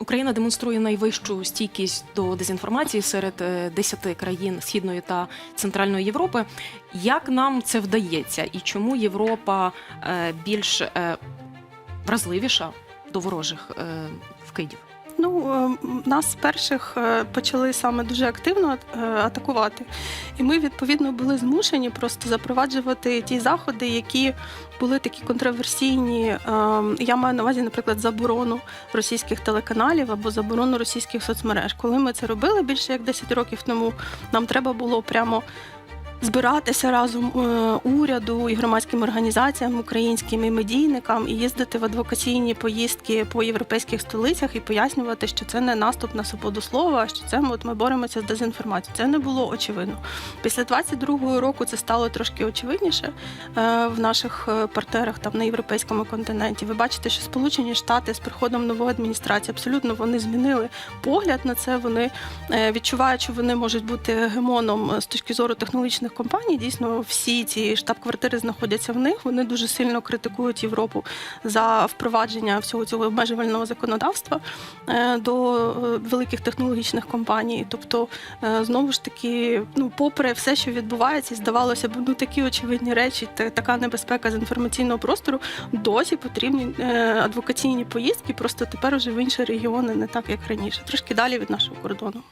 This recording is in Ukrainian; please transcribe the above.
Україна демонструє найвищу стійкість до дезінформації серед десяти країн Східної та Центральної Європи. Як нам це вдається, і чому Європа е, більш е, вразливіша до ворожих е, вкидів? Нас перших е, почали саме дуже активно е, атакувати, і ми відповідно були змушені просто запроваджувати ті заходи, які були такі контроверсійні. Е, Я маю на увазі, наприклад, заборону російських телеканалів або заборону російських соцмереж. Коли ми це робили більше як 10 років тому, нам треба було прямо. Збиратися разом е, уряду і громадським організаціям, українським і медійникам і їздити в адвокаційні поїздки по європейських столицях і пояснювати, що це не наступ на свободу слова, що це от ми боремося з дезінформацією. Це не було очевидно. Після 22-го року це стало трошки очевидніше е, в наших е, партнерах там на європейському континенті. Ви бачите, що Сполучені Штати з приходом нової адміністрації абсолютно вони змінили погляд на це. Вони відчувають, що вони можуть бути гегемоном е, з точки зору технологічних компаній. Дійсно, всі ці штаб-квартири знаходяться в них. Вони дуже сильно критикують Європу за впровадження всього цього обмежувального законодавства е, до е, великих технологічних компаній. Тобто, е, знову ж таки, ну, попри все, що відбувається, здавалося б, ну такі очевидні речі, та- така небезпека з інформаційного простору, досі потрібні адвокаційні поїздки, просто тепер уже в інші регіони, не так як раніше, трошки далі від нашого кордону.